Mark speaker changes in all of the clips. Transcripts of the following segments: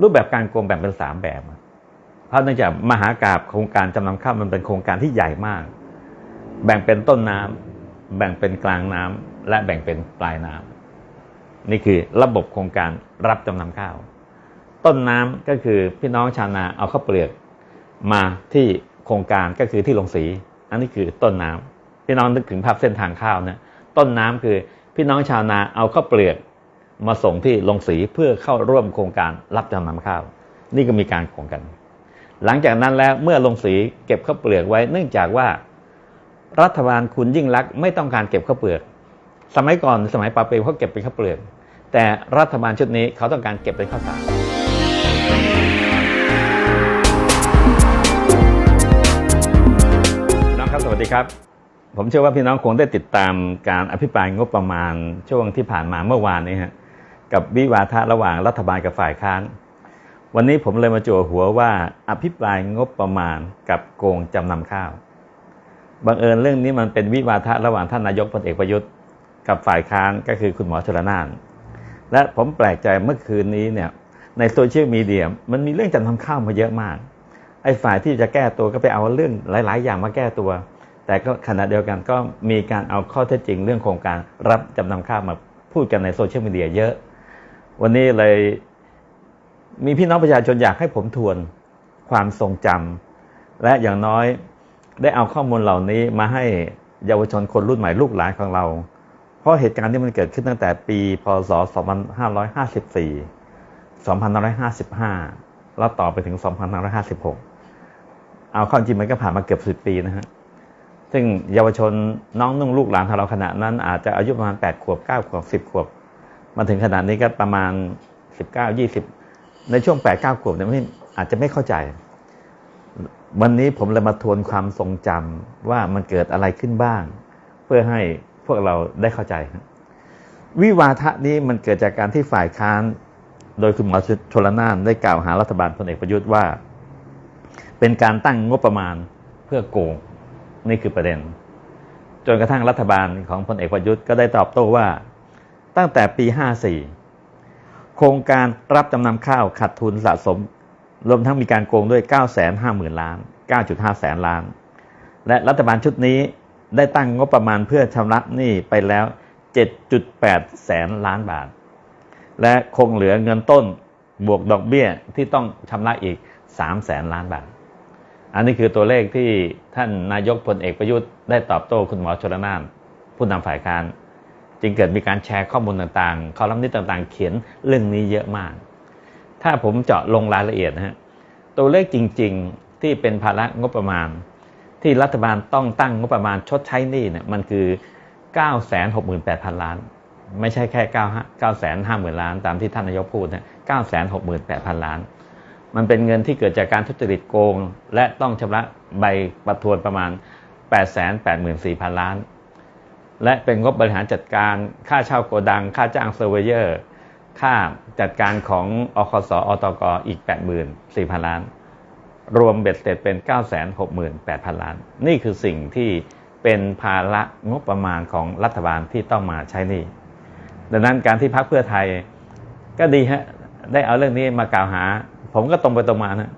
Speaker 1: รูปแบบการโกงแบ่งเป็นสามแบบเพราะเนื่องจากมหากราบโครงการจำนำข้าวมันเป็นโครงการที่ใหญ่มาก แบ่งเป็นต้นน้ำแบ่งเป็นกลางน้ำและแบ่งเป็นปลายน้ำนี่คือระบบโครงการรับจำนำข้าว ต้นน้ำก็คือพี่น้องชาวนาเอาข้าวเปลือกมาที่โครงการก็คือที่ลงสี อันนี้คือต้นน้ำพี่น้องนึกถึงภาพเส้นทางข้าวเนี่ยต้นน้ำคือพี่น้องชาวนาเอาข้าวเปลือก มาส่งที่ลงสีเพื่อเข้าร่วมโครงการรับจำนำข้าว นี่ก็มีการโครงกัน หลังจากนั้นแล้วเมื่อลงสีเก็บข้าวเปลือกไว้ เนื่องจากว่า รัฐบาลคุณยิ่งรักไม่ต้องการเก็บข้าวเปลือก สมัยก่อนสมัยปาเปเขาเก็บเป็นข้าวเปลือก แต่รัฐบาลชุดนี้เขาต้องการเก็บเป็นข้าวสารน้องครับสวัสดีครับผมเชื่อว่าพี่น้องคงได้ติดตามการอภิปรายงบประมาณช่วงที่ผ่านมาเมื่อวานนี้ฮะ กับวิวาทะระหว่างรัฐบาลกับฝ่ายค้าน วันนี้ผมเลยมาจั่วหัวว่าอภิปรายงบประมาณกับโกงจำนำข้าวบังเอิญเรื่องนี้มันเป็นวิวาทะระหว่างท่านนายกพลเอกประยุทธ์กับฝ่ายค้านก็คือคุณหมอชลนาน และผมแปลกใจเมื่อคืนนี้เนี่ยในโซเชียลมีเดียมันมีเรื่องจำนำข้าวมาเยอะมาก ไอ้ฝ่ายที่จะแก้ตัวก็ไปเอาเรื่องหลาย ๆ อย่างมาแก้ตัว แต่ก็ขณะเดียวกันก็มีการเอาข้อเท็จจริงเรื่องโครงการรับจำนำข้าวมาพูดกันในโซเชียลมีเดียเยอะ วันนี้เลย มีพี่น้องประชาชนอยากให้ผมทวนความทรงจำและอย่างน้อยได้เอาข้อมูลเหล่านี้มาให้เยาวชนคนรุ่นใหม่ลูกหลานของเรา เพราะเหตุการณ์ที่มันเกิดขึ้นตั้งแต่ปี พศ 2554 2555 แล้วต่อไปถึง 2556 เอาข้าจริงมันก็ผ่านมาเกือบ 10 ปีนะฮะ ซึ่งเยาวชนน้องนุ่งลูกหลานของเราขณะนั้นอาจจะอายุประมาณ 8 ขวบ 9 ขวบ 10 ขวบ มาถึงขนาดนี้ก็ประมาณ 19 20 ในช่วง 8 9ขวบเนี่ยไม่อาจจะไม่เข้าใจ วันนี้ผมเลยมาทวนความทรงจำว่ามันเกิดอะไรขึ้นบ้าง เพื่อให้พวกเราได้เข้าใจครับวิวาทะนี้มันเกิดจากการที่ฝ่ายค้าน โดยคุณหมอชลนานได้กล่าวหารัฐบาลพลเอกประยุทธ์ว่า เป็นการตั้งงบประมาณเพื่อโกงนี่คือประเด็น จนกระทั่งรัฐบาลของพลเอกประยุทธ์ก็ได้ตอบโต้ว่า ตั้งแต่ปี 54 โครงการรับจำนำข้าวขาดทุนสะสม รวมทั้งมีการโกงด้วย 950,000 ล้าน 9.5 แสนล้าน และรัฐบาลชุดนี้ได้ตั้งงบประมาณเพื่อชำระหนี้ไปแล้ว 7.8 แสนล้านบาท และคงเหลือเงินต้นบวกดอกเบี้ยที่ต้องชำระอีก 3 แสนล้านบาท อันนี้คือตัวเลขที่ท่านนายกพลเอกประยุทธ์ได้ตอบโต้คุณหมอชลนาน ผู้นำฝ่ายค้าน จึงเกิดมีการแชร์ข้อมูลต่างๆคอลัมนิสต์ต่างๆ เขียนเรื่องนี้เยอะมาก ถ้าผมเจาะลงรายละเอียดนะฮะตัวเลขจริง ๆที่เป็นภาระงบประมาณ ที่รัฐบาลต้องตั้งงบประมาณชดใช้หนี้เนี่ยมันคือ 968,000 ล้าน ไม่ใช่แค่ 9 950,000 ล้าน ตามที่ท่านนายกพูดนะ968,000 ล้าน มันเป็นเงินที่เกิดจากการทุจริตโกง และต้องชำระใบประทวนประมาณ 884,000 ล้าน และเป็นงบบริหารจัดการค่าเช่าโกดัง ค่าจ้างเซอร์เวเยอร์ ค่าจัดการของอคสอตกอีก 84,000 ล้าน รวมเบ็ดเสร็จเป็น 968,000 ล้าน นี่คือสิ่งที่เป็นภาระงบประมาณของรัฐบาลที่ต้องมาใช้นี่ ดังนั้นการที่พรรคเพื่อไทยก็ดีฮะ ได้เอาเรื่องนี้มากล่าวหา ผมก็ตรงไปตรงมานะ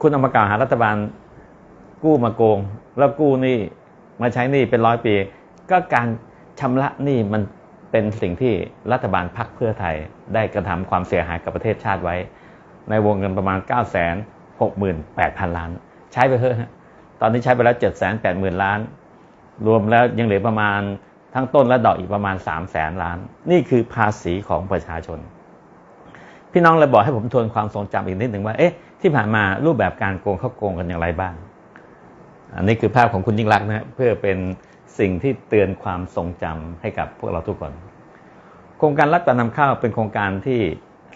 Speaker 1: คุณเอามากล่าวหารัฐบาลกู้มาโกง แล้วกู้นี่มาใช้นี่เป็นร้อยปี ก็การชำระหนี้มันเป็นสิ่งที่รัฐบาลพรรคเพื่อไทยได้กระทำความเสียหายกับประเทศชาติไว้ ในวงเงินประมาณ 9 6 8 0 0 0 ล้าน ใช้ไปเถอะฮะตอนนี้ใช้ไปแล้ว 7 8 0 0 0 0 ล้าน รวมแล้วยังเหลือประมาณทั้งต้นและดอกอีกประมาณ 3 0 0แสนล้าน นี่คือภาษีของประชาชน พี่น้องเลยบอกให้ผมทวนความทรงจำอีกนิดหนึ่งว่าเอ๊ะที่ผ่านมารูปแบบการโกงเขาโกงกันอย่างไรบ้าง อันนี้คือภาพของคุณยิ่งรักนะเพื่อเป็น สิ่งที่เตือนความทรงจำให้กับพวกเราทุกคน โครงการรับจำนำข้าวเป็นโครงการที่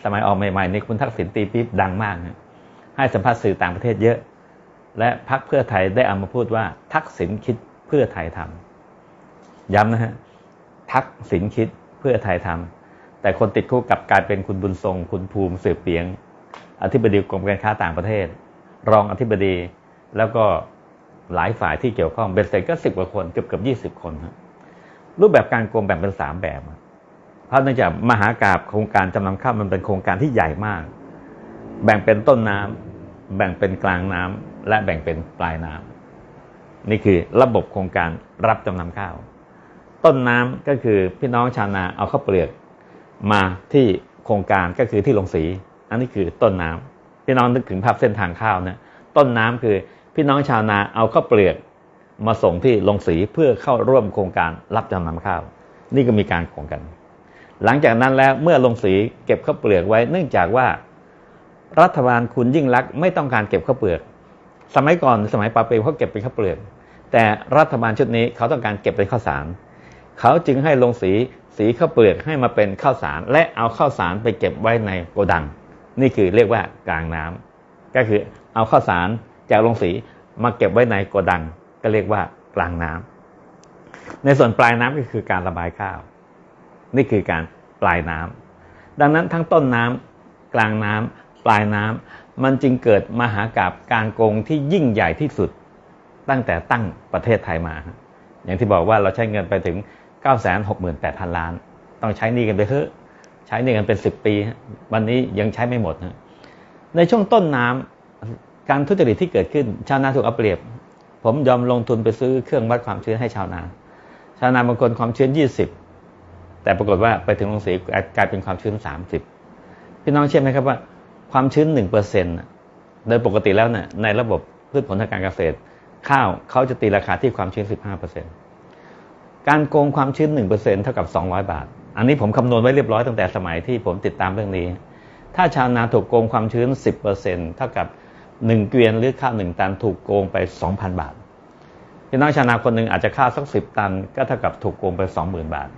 Speaker 1: สมัยออกใหม่ๆในคุณทักษิณตีปี๊บดังมากนะให้สัมภาษณ์สื่อต่างประเทศเยอะ และพรรคเพื่อไทยได้เอามาพูดว่า ทักษิณคิดเพื่อไทยทำย้ำนะฮะทักษิณคิดเพื่อไทยทำแต่คนติดคุกกับกลายเป็นคุณบุญทรง คุณภูมิสืบเปียง อธิบดีกรมการค้าต่างประเทศ รองอธิบดีแล้วก็ หลายฝ่ายที่เกี่ยวข้องเบ็ดเสร็จก็สิบกว่าคนเกือบเกือบยี่สิบคนครับรูปแบบการโกงแบ่งเป็นสามแบบเพราะเนื่องจากมหากราบโครงการจำนำข้าวมันเป็นโครงการที่ใหญ่มาก แบ่งเป็นต้นน้ำแบ่งเป็นกลางน้ำและแบ่งเป็นปลายน้ำนี่คือระบบโครงการรับจำนำข้าว ต้นน้ำก็คือพี่น้องชาวนาเอาข้าวเปลือกมาที่โครงการก็คือที่ลงสี อันนี้คือต้นน้ำพี่น้องนึกถึงภาพเส้นทางข้าวนะต้นน้ำคือ พี่น้องชาวนาเอาข้าวเปลือกมาส่งที่ลงสีเพื่อเข้าร่วมโครงการรับจำนำข้าว นี่ก็มีการโครงกัน หลังจากนั้นแล้วเมื่อลงสีเก็บข้าวเปลือกไว้เนื่องจากว่า รัฐบาลคุณยิ่งรักไม่ต้องการเก็บข้าวเปลือก สมัยก่อนสมัยปาเปรมเขาเก็บเป็นข้าวเปลือก แต่รัฐบาลชุดนี้เขาต้องการเก็บเป็นข้าวสาร เขาจึงให้ลงสีสีข้าวเปลือกให้มาเป็นข้าวสาร และเอาข้าวสารไปเก็บไว้ในโกดัง นี่คือเรียกว่ากลางน้ำก็คือเอาข้าวสาร จากลงสีมาเก็บไว้ในโกดังก็เรียกว่ากลางน้ำในส่วนปลายน้ำก็คือการระบายข้าว นี่คือการปลายน้ำดังนั้นทั้งต้นน้ำกลางน้ำปลายน้ำมันจึงเกิดมหากาบการโกงที่ยิ่งใหญ่ที่สุด ตั้งแต่ตั้งประเทศไทยมา อย่างที่บอกว่าเราใช้เงินไปถึง 968,000 ล้าน ต้องใช้หนี้กันไปเถอะใช้หนี้กันเป็น 10 ปี วันนี้ยังใช้ไม่หมดนะในช่วงต้นน้ำ การทุจริตที่เกิดขึ้นชาวนาถูกเอาเปรียบ ผมยอมลงทุนไปซื้อเครื่องวัดความชื้นให้ชาวนา ชาวนาบางคนความชื้น20แต่ปรากฏว่าไปถึงโรงสีกลายเป็นความชื้น30พี่น้องเชื่อไหมครับว่า ความชื้น1%โดยปกติแล้วเนี่ยในระบบพืชผลทางการเกษตร ข้าวเขาจะตีราคาที่ความชื้น15%การโกงความชื้น1%เปอร์เซ็นเท่ากับ200บาท อันนี้ผมคำนวณไว้เรียบร้อยตั้งแต่สมัยที่ผมติดตามเรื่องนี้ ถ้าชาวนาถูกโกงความชื้น10%เท่ากับ 1เกวียนหรือข้าว1ตันถูกโกงไป2,000บาทพี่น้องชาวนาคนหนึ่งอาจจะข้าวสัก10ตัน ก็เท่ากับถูกโกงไป20,000บาท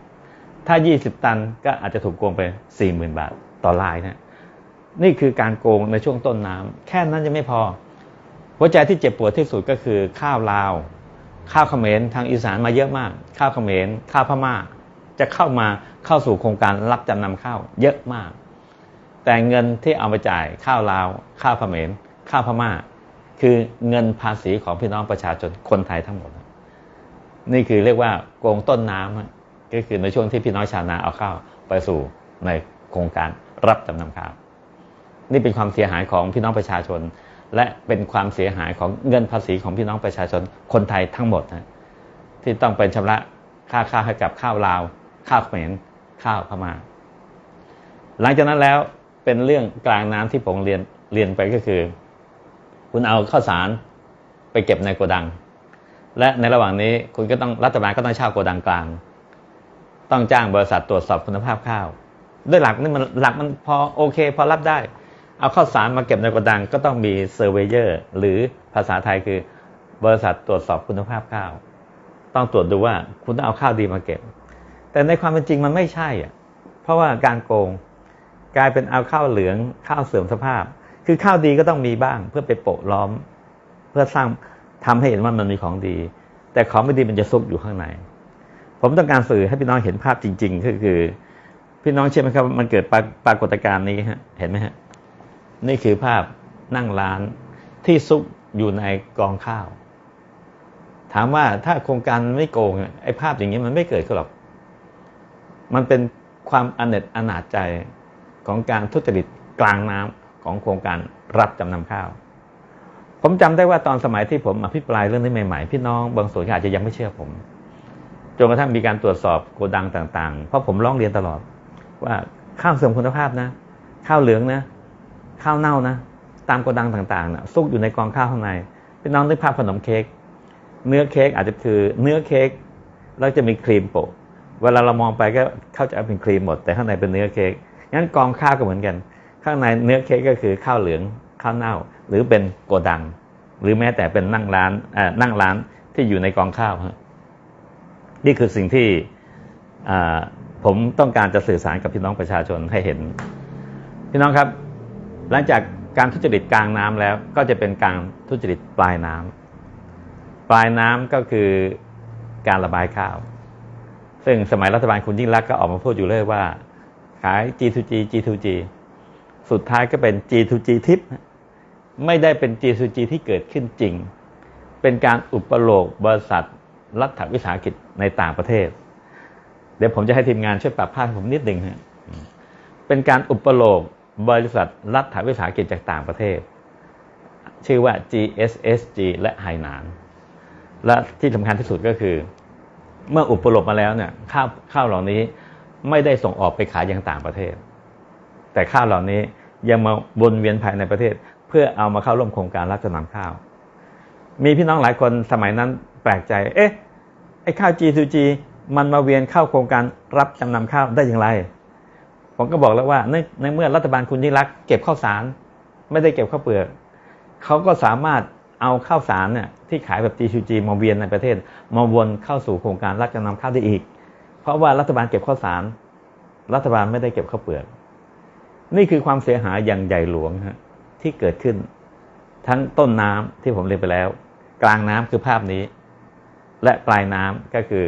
Speaker 1: ถ้า20ตันก็อาจจะถูกโกงไป40,000บาทต่อรายนะนี่คือการโกงในช่วงต้นน้ำแค่นั้นยังไม่พอ หัวใจที่เจ็บปวดที่สุดก็คือข้าวลาว ข้าวเขมรทางอีสานมาเยอะมาก ข้าวเขมรข้าวพม่า จะเข้ามาเข้าสู่โครงการรับจำนำข้าวเยอะมาก แต่เงินที่เอาไปจ่ายข้าวลาว ข้าวเขมร ข้าวพม่า คือเงินภาษีของพี่น้องประชาชนคนไทยทั้งหมด นี่คือเรียกว่าโกงต้นน้ำก็คือในช่วงที่พี่น้องชาวนาเอาข้าวไปสู่ในโครงการรับจำนำข้าวนี่เป็นความเสียหายของพี่น้องประชาชน และเป็นความเสียหายของเงินภาษีของพี่น้องประชาชนคนไทยทั้งหมดนะที่ต้องเป็นชำระค่าข้าวให้กับข้าวลาว ข้าวเขมรข้าวพม่าหลังจากนั้นแล้วเป็นเรื่องกลางน้ำที่ผมเรียนเรียนไปก็คือ คุณเอาข้าวสารไปเก็บในโกดัง และในระหว่างนี้คุณก็ต้องรัฐบาลก็ต้องเช่าโกดังกลาง ต้องจ้างบริษัทตรวจสอบคุณภาพข้าว ด้วยหลักนี่มันหลักมันพอโอเค พอรับได้ เอาข้าวสารมาเก็บในโกดัง ก็ต้องมีเซอร์เวเยอร์หรือภาษาไทยคือบริษัทตรวจสอบคุณภาพข้าว ต้องตรวจดูว่าคุณต้องเอาข้าวดีมาเก็บ แต่ในความเป็นจริงมันไม่ใช่อะเพราะว่าการโกงกลายเป็นเอาข้าวเหลืองข้าวเสื่อมสภาพ คือข้าวดีก็ต้องมีบ้าง เพื่อไปโปะล้อม เพื่อสร้างทำให้เห็นว่ามันมีของดี แต่ของไม่ดีมันจะซุกอยู่ข้างใน ผมต้องการสื่อให้พี่น้องเห็นภาพจริง ๆ ก็คือ พี่น้องเชื่อไหมครับ มันเกิดปรากฏการณ์นี้ฮะเห็นไหมฮะนี่คือภาพนั่งร้านที่ซุกอยู่ในกองข้าว ถามว่าถ้าโครงการไม่โกงไอ้ภาพอย่างนี้มันไม่เกิดขึ้นหรอกมันเป็นความอเนจอนาจใจของการทุจริตกลางน้ำ ของโครงการรับจำนำข้าว ผมจำได้ว่าตอนสมัยที่ผมอภิปรายเรื่องนี้ใหม่ๆ พี่น้องบางส่วนอาจจะยังไม่เชื่อผมจนกระทั่งมีการตรวจสอบโกดังต่างๆ เพราะผมร้องเรียนตลอด ว่าข้าวเสื่อมคุณภาพนะ ข้าวเหลืองนะ ข้าวเน่านะ ตามโกดังต่างๆนะซุกอยู่ในกองข้าวข้างในพี่น้องนึกภาพขนมเค้กเนื้อเค้กอาจจะคือเนื้อเค้กแล้วจะมีครีมโปะเวลาเรามองไปก็เข้าใจเป็นครีมหมด แต่ข้างในเป็นเนื้อเค้กงั้นกองข้าวก็เหมือนกัน ข้างในเนื้อเค้กก็คือข้าวเหลืองข้าวเน่า หรือเป็นโกดัง หรือแม้แต่เป็นนั่งร้านนั่งร้านที่อยู่ในกองข้าวนี่คือสิ่งที่ผมต้องการจะสื่อสารกับพี่น้องประชาชนให้เห็น พี่น้องครับ หลังจากการทุจริตกลางน้ำแล้วก็จะเป็นการทุจริตปลายน้ำปลายน้ำก็คือการระบายข้าว ซึ่งสมัยรัฐบาลคุณยิ่งรักก็ออกมาพูดอยู่เลยว่า ขาย G2G G2G สุดท้ายก็เป็น G2G ทิปไม่ได้เป็น G2G ที่เกิดขึ้นจริง เป็นการอุปโลกบริษัทรัฐวิสาหกิจในต่างประเทศ เดี๋ยวผมจะให้ทีมงานช่วยปรับภาพผมนิดหนึ่งฮะเป็นการอุปโลกบริษัทรัฐวิสาหกิจจากต่างประเทศ ชื่อว่า GSSG และไหหนาน และที่สำคัญที่สุดก็คือ เมื่ออุปโลกมาแล้วเนี่ยข้าวข้าวเหล่านี้ไม่ได้ส่งออกไปขายยังต่างประเทศ แต่ข้าวเหล่านี้ ยังมาวนเวียนภายในประเทศ เพื่อเอามาเข้าร่วมโครงการรับจำนำข้าว มีพี่น้องหลายคนสมัยนั้นแปลกใจ เอ๊ะไอ้ข้าว G2G มันมาเวียนเข้าโครงการรับจำนำข้าวได้อย่างไร ผมก็บอกแล้วว่าในเมื่อรัฐบาลคุณยิ่งรักเก็บข้าวสาร ไม่ได้เก็บข้าวเปลือกเขาก็สามารถเอาข้าวสารเนี่ยที่ขายแบบ G2G มาเวียนในประเทศ มาวนเข้าสู่โครงการรับจำนำข้าวได้อีก เพราะว่ารัฐบาลเก็บข้าวสาร รัฐบาลไม่ได้เก็บข้าวเปลือก นี่คือความเสียหายอย่างใหญ่หลวงฮะที่เกิดขึ้น ทั้งต้นน้ำที่ผมเรียนไปแล้ว กลางน้ำคือภาพนี้ และปลายน้ำก็คือ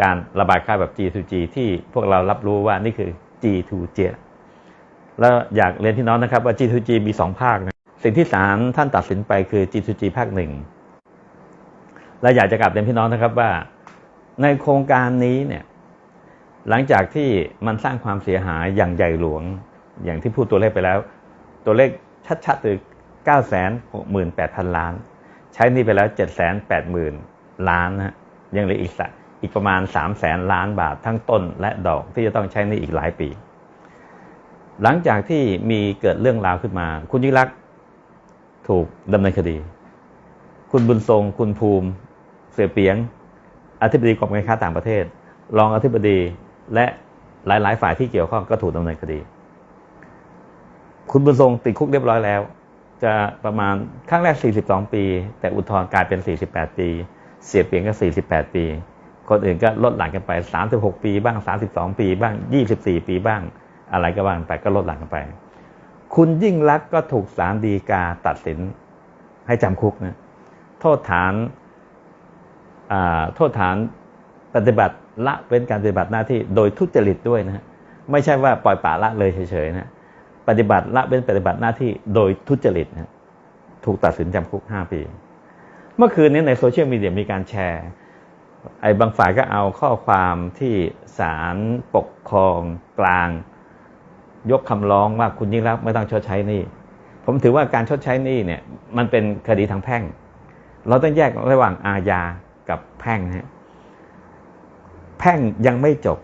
Speaker 1: การระบายข้าวแบบ G2G ที่พวกเรารับรู้ว่านี่คือ G2G แล้วอยากเรียนพี่น้องนะครับว่า G2G มีสองภาคนะสิ่งที่ศาลท่านตัดสินไปคือ G2G ภาคหนึ่งและอยากจะกลับเรียนพี่น้องนะครับว่า ในโครงการนี้เนี่ยหลังจากที่มันสร้างความเสียหายอย่างใหญ่หลวง อย่างที่พูดตัวเลขไปแล้ว ตัวเลขชัดๆคือ968,000 ล้าน ใช้นี่ไปแล้ว 780,000 ล้านนะฮะยังเหลืออีกสักอีกประมาณ 300,000ล้านบาททั้งต้นและดอกที่จะต้องใช้นี่อีกหลายปี หลังจากที่มีเกิดเรื่องราวขึ้นมา คุณยิ่งรักถูกดำเนินคดี คุณบุญทรง คุณภูมิ เสือเปียง อธิบดีกรมการค้าต่างประเทศ รองอธิบดีและหลาย ๆ ฝ่ายที่เกี่ยวข้องก็ถูกดำเนินคดี คุณบุญทรงติดคุกเรียบร้อยแล้ว จะประมาณครั้งแรก 42 ปี แต่อุทธรณ์กลายเป็น 48 ปี เสียเปลี่ยนก็ 48 ปี คนอื่นก็ลดหลั่นกันไป 36 ปีบ้าง 32 ปีบ้าง 24 ปีบ้าง อะไรก็บ้างไปก็ลดหลั่นกันไป คุณยิ่งรักก็ถูกศาลฎีกาตัดสินให้จำคุกนะโทษฐานโทษฐานปฏิบัติละเว้นการปฏิบัติหน้าที่โดยทุจริตด้วยนะฮะไม่ใช่ว่าปล่อยปละละเลยเฉยๆนะ ปฏิบัติละเว้นปฏิบัติหน้าที่โดยทุจริตนะถูกตัดสินจำคุกห้าปี เมื่อคืนนี้ในโซเชียลมีเดียมีการแชร์ ไอ้บางฝ่ายก็เอาข้อความที่ศาลปกครองกลาง ยกคำร้องว่าคุณยิ่งรักไม่ต้องชดใช้นี้ผมถือว่าการชดใช้นี้เนี่ยมันเป็นคดีทางแพ่ง เราต้องแยกระหว่างอาญากับแพ่งนะแพ่งยังไม่จบ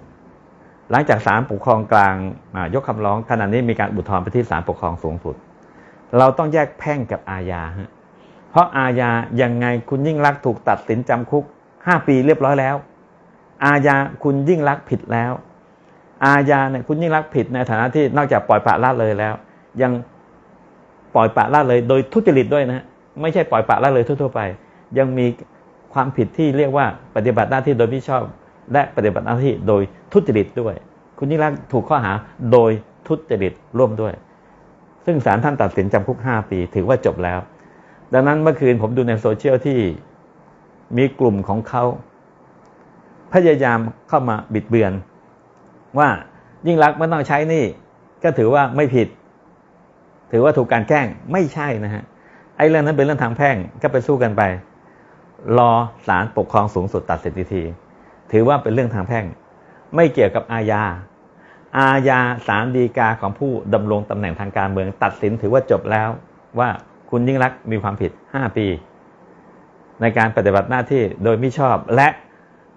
Speaker 1: หลังจากศาลปกครองกลางยกคำร้องขณะนี้มีการอุทธรณ์ไปที่ศาลปกครองสูงสุด เราต้องแยกแพ่งกับอาญาฮะเพราะอาญายังไงคุณยิ่งรักถูกตัดสินจำคุกห้าปีเรียบร้อยแล้ว อาญาคุณยิ่งรักผิดแล้ว อาญาเนี่ยคุณยิ่งรักผิดในฐานะที่นอกจากปล่อยปละละเลยแล้ว ยังปล่อยปละละเลย โดยทุจริตด้วยนะไม่ใช่ปล่อยปละละเลยทั่วๆไป ยังมีความผิดที่เรียกว่าปฏิบัติหน้าที่โดยมิชอบ และปฏิบัติหน้าที่โดยทุจริตด้วย คุณยิ่งรักถูกข้อหาโดยทุจริตร่วมด้วย ซึ่งศาลท่านตัดสินจำคุกห้าปี ถือว่าจบแล้ว ดังนั้นเมื่อคืนผมดูในโซเชียลที่มีกลุ่มของเขา พยายามเข้ามาบิดเบือน ว่ายิ่งรักไม่ต้องใช้นี่ ก็ถือว่าไม่ผิด ถือว่าถูกการแกล้งไม่ใช่นะฮะไอ้เรื่องนั้นเป็นเรื่องทางแพ่งก็ไปสู้กันไป รอศาลปกครองสูงสุดตัดสินที ถือว่าเป็นเรื่องทางแพ่ง ไม่เกี่ยวกับอาญา อาญาศาลฎีกาของผู้ดำรงตำแหน่งทางการเมือง ตัดสินถือว่าจบแล้วว่าคุณยิ่งรักมีความผิด 5 ปี ในการปฏิบัติหน้าที่โดยมิชอบและ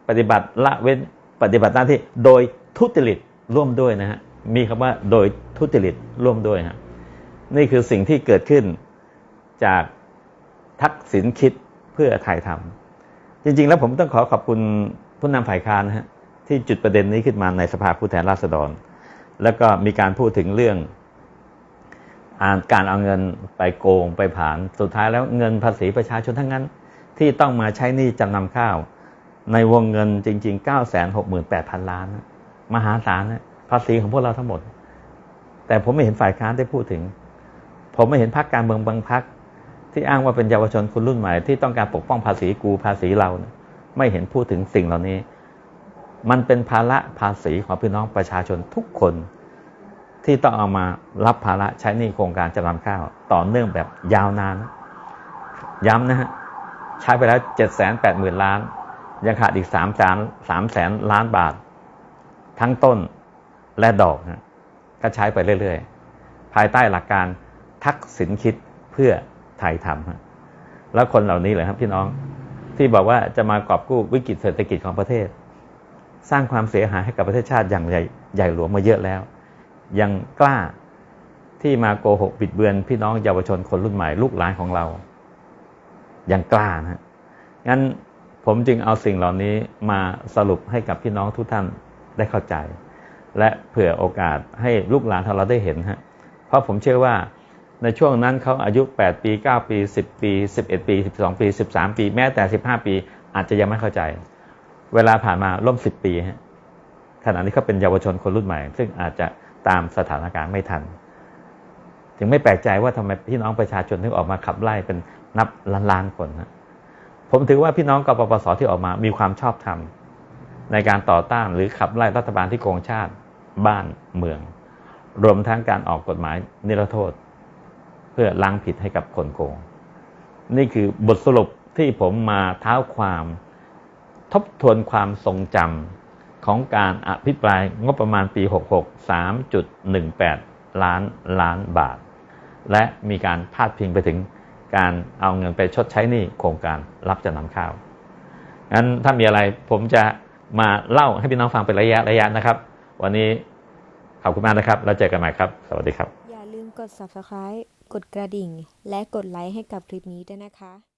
Speaker 1: ปฏิบัติละเว้นปฏิบัติหน้าที่โดยทุจริตร่วมด้วยนะฮะมีคำว่าโดยทุจริตร่วมด้วยฮะนี่คือสิ่งที่เกิดขึ้นจากทักษิณคิดเพื่อไทยทำจริง ๆ แล้วผมต้องขอขอบคุณ ผู้นำฝ่ายค้านนะฮะที่จุดประเด็นนี้ขึ้นมาในสภาผู้แทนราษฎร แล้วก็มีการพูดถึงเรื่องการเอาเงินไปโกงไปผ่าน สุดท้ายแล้วเงินภาษีประชาชนทั้งนั้น ที่ต้องมาใช้หนี้จำนำข้าว ในวงเงินจริง ๆ 9 6 8 0 0 0 ล้าน มหาศาลนะภาษีของพวกเราทั้งหมด แต่ผมไม่เห็นฝ่ายค้านได้พูดถึง ผมไม่เห็นพรรคการเมืองบางพรรคที่อ้างว่าเป็นเยาวชนคนรุ่นใหม่ที่ต้องการปกป้องภาษีกูภาษีเรานะ ไม่เห็นพูดถึงสิ่งเหล่านี้ มันเป็นภาระภาษีของพี่น้องประชาชนทุกคนที่ต้องเอามารับภาระใช้หนี้โครงการจำนำข้าว ต่อเนื่องแบบยาวนาน ย้ำนะฮะใช้ไปแล้วเจ็ดแสนแปดหมื่นล้าน ยังขาดอีกสามแสนสามแสนล้านบาท ทั้งต้นและดอกนะก็ใช้ไปเรื่อยๆ ภายใต้หลักการทักษิณคิดเพื่อไทยทำฮะแล้วคนเหล่านี้เลยครับพี่น้อง ที่บอกว่าจะมากอบกู้วิกฤตเศรษฐกิจของประเทศ สร้างความเสียหายให้กับประเทศชาติอย่างใหญ่ใหญ่หลวงมาเยอะแล้ว ยังกล้าที่มาโกหกบิดเบือน พี่น้องเยาวชนคนรุ่นใหม่ลูกหลานของเรา ยังกล้านะฮะงั้นผมจึงเอาสิ่งเหล่านี้มาสรุปให้กับพี่น้องทุกท่านได้เข้าใจ และเผื่อโอกาสให้ลูกหลานของเราได้เห็นฮะเพราะผมเชื่อว่า ในช่วงนั้นเขาอายุ 8 ปี 9 ปี 10 ปี 11 ปี 12 ปี 13 ปี แม้แต่ 15 ปี อาจจะยังไม่เข้าใจ เวลาผ่านมาร่วม10 ปีขณะนี้เขาเป็นเยาวชนคนรุ่นใหม่ ซึ่งอาจจะตามสถานการณ์ไม่ทัน ถึงไม่แปลกใจว่าทำไมพี่น้องประชาชนถึงออกมาขับไล่เป็นนับล้านๆคนนะผมถือว่าพี่น้องกปปสที่ออกมามีความชอบธรรมในการต่อต้านหรือขับไล่รัฐบาลที่โกงชาติ บ้านเมือง รวมทั้งการออกกฎหมายนิรโทษ เพื่อล้างผิดให้กับคนโกง นี่คือบทสรุปที่ผมมาเท้าความ ทบทวนความทรงจำของการอภิปรายงบประมาณปี 66 3.18 ล้านล้านบาท และมีการพาดพิงไปถึงการเอาเงินไปชดใช้หนี้โครงการรับจำนำข้าวงั้นถ้ามีอะไรผมจะมาเล่าให้พี่น้องฟังเป็นระยะระยะนะครับ วันนี้ขอบคุณมากนะครับ แล้วเจอกันใหม่ครับ สวัสดีครับ
Speaker 2: อย่าลืมกด subscribe กดกระดิ่ง และกดไลค์ให้กับคลิปนี้ด้วยนะคะ